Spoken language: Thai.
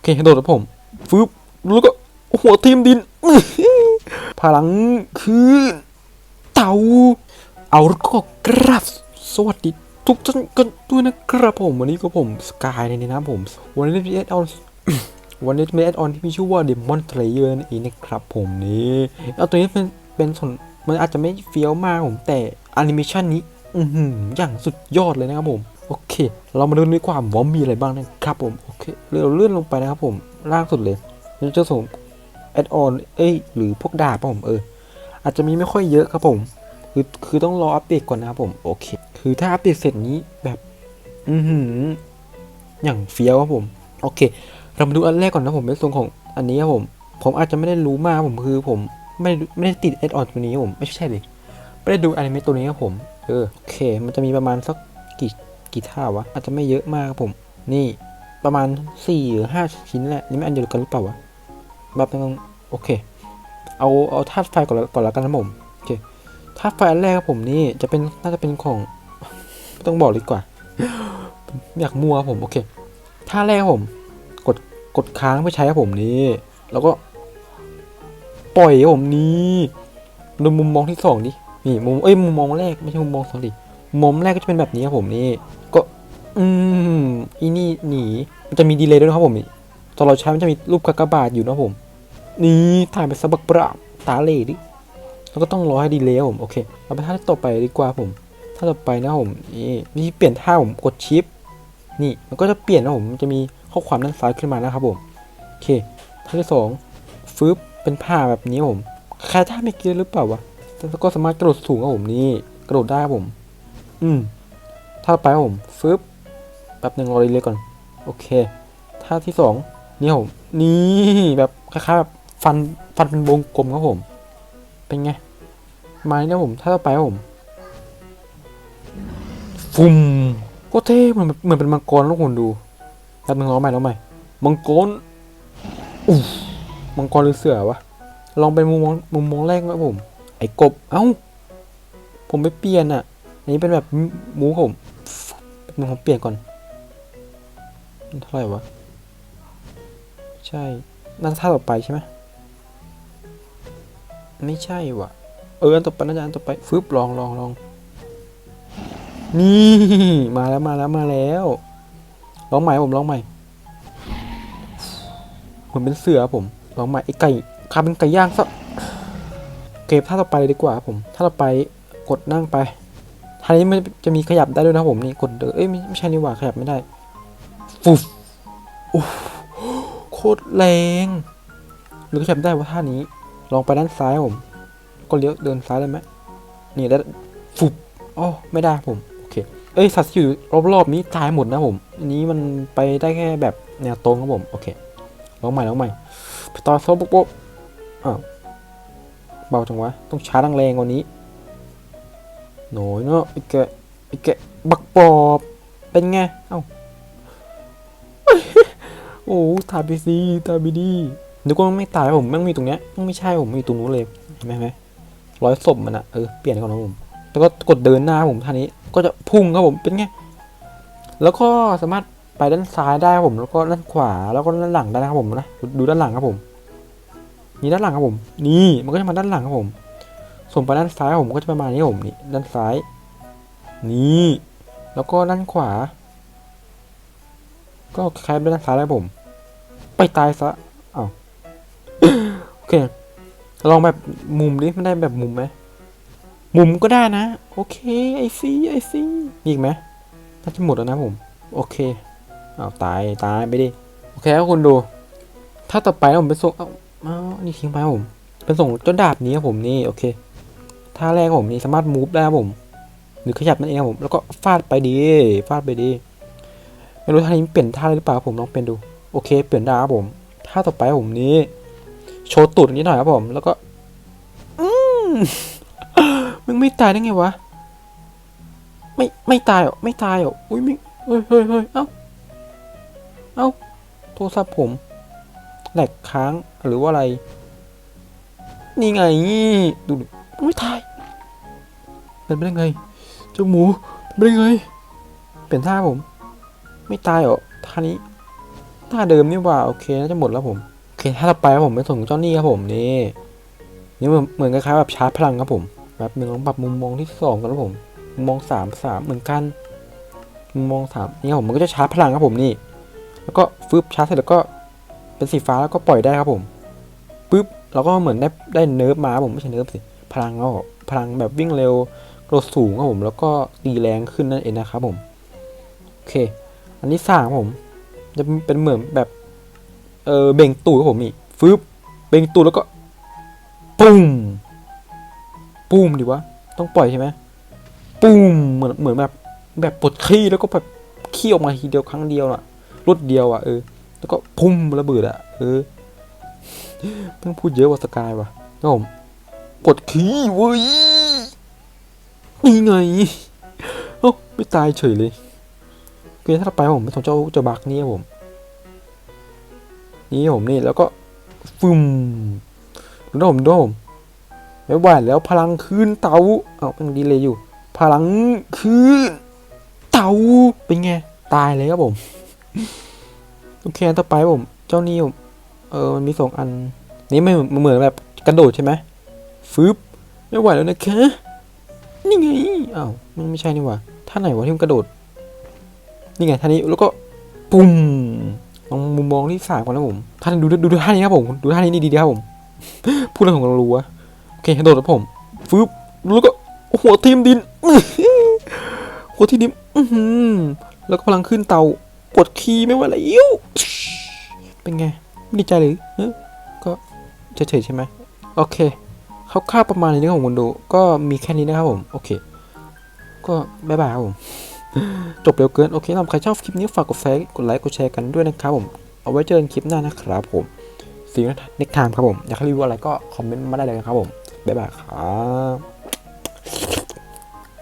โอเคกระโดดครับผมฟึบแล้วก็หัวทีมดินพลังคือเต่าเอาล้วก็กราบสวัสดีทุกท่านกันด้วยนะครับผมวันนี้ก็ผมสกายในนี้นะผมวันนี้มีเอดออนวันนี้มีเอดออนที่มีชื่อว่า Demon Slayer นั่นเองนะครับผมนี่เอาตัวนี้เป็นเป็นส่วนมันอาจจะไม่เฟี้ยวมากผมแต่แอนิเมชันนี้ อือย่างสุดยอดเลยนะครับผม โอเค เรามาดูดีกว่าว่ามีอะไรบ้างนะครับผม โอเค เราเลื่อนลงไปนะครับผม ล่างสุดเลยเราจะส่งแอดออน เอ้ย หรือพวกดาบผม เออ อาจจะมีไม่ค่อยเยอะครับผม คือ คือต้องรออัปเดตก่อนนะครับผม โอเค คือถ้าอัปเดตเสร็จนี้แบบ อือหือ อย่างเฟี้ยวครับผม โอเค เรามาดูอันแรกก่อนนะผมในส่วนของอันนี้ครับผม ผมอาจจะไม่ได้รู้มากครับผม คือผมไม่ไม่ได้ติดแอดออนตัวนี้ผม ไม่ใช่เลยไม่ได้ดูอนิเมะตัวนี้ครับผม เออ โอเค มันจะมีประมาณสักกี่ กี่ท่าวะ อาจจะไม่เยอะมากครับผม นี่ประมาณสี่หรือห้าชิ้นแหละ นี่ไม่อันเดียวกันหรือเปล่าวะแบบนึงโอเค เอาเอาธาตุไฟก่อนก่อนละกันนะผมโอเคธาตุไฟอันแรกครับผมนี่จะเป็นน่าจะเป็นของไม่ต้องบอกดีกว่า อยากมัวผมโอเคท่าแรกผม กดกดค้างเพื่อใช้ครับผมนี่ แล้วก็ปล่อยผมนี่ดูมุมมองที่สองดินี่มุมเอ้ยมุมมองแรกไม่ใช่มุมมองสองดิ มุมแรกก็จะเป็นแบบนี้ครับผมนี่ก็อืมอีนี่หนีมันจะมีดีเลย์ด้วยครับผมตอนเราใช้มันจะมีรูปกากบาทอยู่นะผม นี่ถ่ายไปสะบักปราบตาเล่ดิแล้วก็ต้องรอให้ดีเลย์ผมโอเคเราไปท่าต่อไปดีกว่าผมท่าต่อไปนะผมนี่วิธีเปลี่ยนท่าผมกดชิปนี่มันก็จะเปลี่ยนนะผมจะมีข้อความด้านซ้ายขึ้นมานะครับผมโอเคท่าที่สองฟึบเป็นผ้าแบบนี้ผมคล้ายท่าเมื่อกี้หรือเปล่าวะแล้วก็สามารถกระโดดสูงครับผมนี่กระโดดได้ครับผม อืมท่าไปผมฟึบแป๊บหนึ่งรอรีเลยก่อน โอเค ท่าที่สองนี่ผมนี่แบบคล้ายๆแบบฟันฟันเป็นวงกลมครับผม เป็นไงมาเนี่ยผมท่าไปผมฟุมก็เท่เหมือนเหมือนเป็นมังกรแล้วคนดูแป๊บนึงร้องใหม่ร้องใหม่มังกรอู้มังกรหรือเสือวะลองเป็นมุมมองมุมมองแรกไหมผม ไอ้กบเอ้า ผมไม่เปลี่ยนอะ นนี้เป็นแบบหมูผมผมเปลี่ยนก่อน เท่าไหร่วะ ใช่ น่าจะท่าต่อไปใช่ไหมไม่ใช่วะเอออันต่อไปน่าจะอันต่อไปฟึบลองลองลองนี่มาแล้วมาแล้วมาแล้วร้องใหม่ผมร้องใหม่เหมือนเป็นเสือผมร้องใหม่ไอ้ไก่คาเป็นไก่ย่างซะเก็บท่าต่อไปเลยดีกว่าผมท่าต่อไปกดนั่งไป ท่านี้มันจะมีขยับได้ด้วยนะผมนี่กดเดินเอ้ยไม่ใช่นี่หว่าขยับไม่ได้ฟุบโอ้โคตรแรง หรือขยับได้ว่าท่านี้ ลองไปด้านซ้ายผม ก็เลี้ยวเดินซ้ายได้ไหมนี่แล้ฟุบอ๋อไม่ได้ผมโอเคเอ้ยสัตว์ที่อยู่รอบๆนี้ตายหมดนะผม อันนี้มันไปได้แค่แบบแนวตรงครับผมโอเคลองใหม่ลองใหม่ตอนโซปุ๊บปุ๊บอ้าวเบาจังวะต้องช้าดังแรงกว่านี้ หน่อยเนาะไอ้แกะไอ้แกะบักปอบเป็นไง เอ้า โอ้ตายไปสิตายไปดีนึกว่าไม่ตายผมแม่งมีตรงเนี้ยมันไม่ใช่ผมมีตรงนู้นเลยเห็นไหมไหมร้อยศพมันอะเออเปลี่ยนก่อนนะผมแล้วก็กดเดินหน้าผมท่านี้ ก็จะพุ่งครับผมเป็นไงแล้วก็สามารถไปด้านซ้ายได้ครับผม แล้วก็ด้านขวาแล้วก็ด้านหลังได้นะครับผมนะดูด้านหลังครับผม นี่ด้านหลังครับผม นี่มันก็จะมาด้านหลังครับผม ส่วนไปด้านซ้ายผมก็จะประมาณนี้ผมนี่ด้านซ้าย นี่ แล้วก็ด้านขวา ก็คล้ายไปด้านซ้ายแล้วผม ไปตายซะอ้าวโอเค ลองแบบมุมดิมันได้แบบมุมไหมมุมก็ได้นะ โอเคไอซีไอซีอีกไหมน่าจะหมดแล้วนะผม โอเคเอ้าตายตายไปดิโอเคครับคุณดู ถ้าต่อไปผมเป็นส่งเอ้าเอานี่ทิ้งไปผมเป็นส่งเจ้าดาบนี้ครับผมนี่โอเค ท่าแรกผมนี่สามารถมูฟได้ครับผม หรือขยับนั่นเองครับผม แล้วก็ฟาดไปดีฟาดไปดี ไม่รู้ท่านี้เปลี่ยนท่าหรือเปล่าผมลองเป็นดู โอเค เปลี่ยนได้ครับผม ท่าต่อไปผมนี้ โชว์ตูดนิดหน่อยครับผม แล้วก็ อืมมึงไม่ตายได้ไงวะ ไม่ ไม่ตายหรอ ไม่ตายหรอ อุ้ยม่เฮ้ยเฮ้ยเฮ้ยเอ้า เอ้า โทรศัพท์ผม แหลกค้างหรือว่าอะไร นี่ไง ดูดิไม่ตาย เป็นไปได้ไงเจ้าหมูเป็นไปได้ไงเปลี่ยนท่าผม ไม่ตายเหรอท่านี้ท่าเดิมนี่ว่าโอเคน่าจะหมดแล้วผมโอเคท่าต่อไปผมเป็นส่งเจ้าหนี้ครับผมนี่นี่เหมือนเหมือนคล้ายๆแบบชาร์จพลังครับผมแบบหนึ่งลองปรับมุมมองที่สองกันครับผมมุมมองสามสามเหมือนกันมุมมองสามนี่ครับผมมันก็จะชาร์จพลังครับผมนี่ แล้วก็ฟึบชาร์จเสร็จแล้วก็เป็นสีฟ้าแล้วก็ปล่อยได้ครับผมปึ๊บเราก็เหมือนได้ได้เนิร์ฟมาผมไม่ใช่เนิร์ฟสิพลังก็พลังแบบวิ่งเร็ว โดดสูงครับผมแล้วก็ตีแรงขึ้นนั่นเองนะครับผมโอเค อันที่สามผม จะเป็นเหมือนแบบเออเบ่งตูดครับผมนี่ฟึบเบ่งตูดแล้วก็ปุ้มปุ้มดิวะต้องปล่อยใช่ไหมปุ้มเหมือนเหมือนแบบแบบปวดขี้แล้วก็แบบขี้ออกมาทีเดียวครั้งเดียวน่ะรวดเดียวอะเออแล้วก็พุ่มระเบิดอะเออเพิ่งพูดเยอะว่าสกายว่ะครับผมปวดขี้เว้ย นี่ไงเอ้ไม่ตายเฉยเลยโอเคถ้าเราไปผมไม่ต้องเจ้าเจ้าบักนี่ครับผม นี่ผมนี่แล้วก็ฟึมดูนผมดูนผมไม่ไหวแล้วพลังคืนเตาเอามันดีเลยอยู่ พลังคืนเตาเป็นไงตายเลยครับผมโอเคอันต่อไปผม เจ้านี่ผมเออมันมีสองอัน นี่ไม่เหมือนแบบกระโดดใช่ไหมฟึบไม่ไหวแล้วนะคะ นี่ไงอ้าวมันไม่ใช่นี่หว่าท่าไหนวะที่มันกระโดด นี่ไงท่านี้แล้วก็ปุ่มมองมุมมองที่สามก่อนนะผมท่านดูดูดูท่านี้ครับผมดูท่านี้ดีๆครับผมพูดแล้วผมก็รู้วะโอเคกระโดดแล้วผมฟึบแล้วก็หัวทิ่มดินหัวทิ่มดินแล้วก็พลังขึ้นเตาปวดขี้ไม่ไหวแล้วยิ้วเป็นไงไม่ดีใจหรือเอ้อก็เฉยๆใช่ไหมโอเค คร่าวๆประมาณนี้ของคอนโดก็มีแค่นี้นะครับผมโอเค ก็บ๊ายบายครับผมจบเร็วเกินโอเคสำหรับใครชอบคลิปนี้ฝากกดแชร์กดไลค์กดแชร์กันด้วยนะครับผมเอาไว้เจอกันคลิปหน้านะครับผมสีนักทม์ครับผมอยากรีวิวอะไรก็คอมเมนต์มาได้เลยนะครับผมบ๊ายบายครับ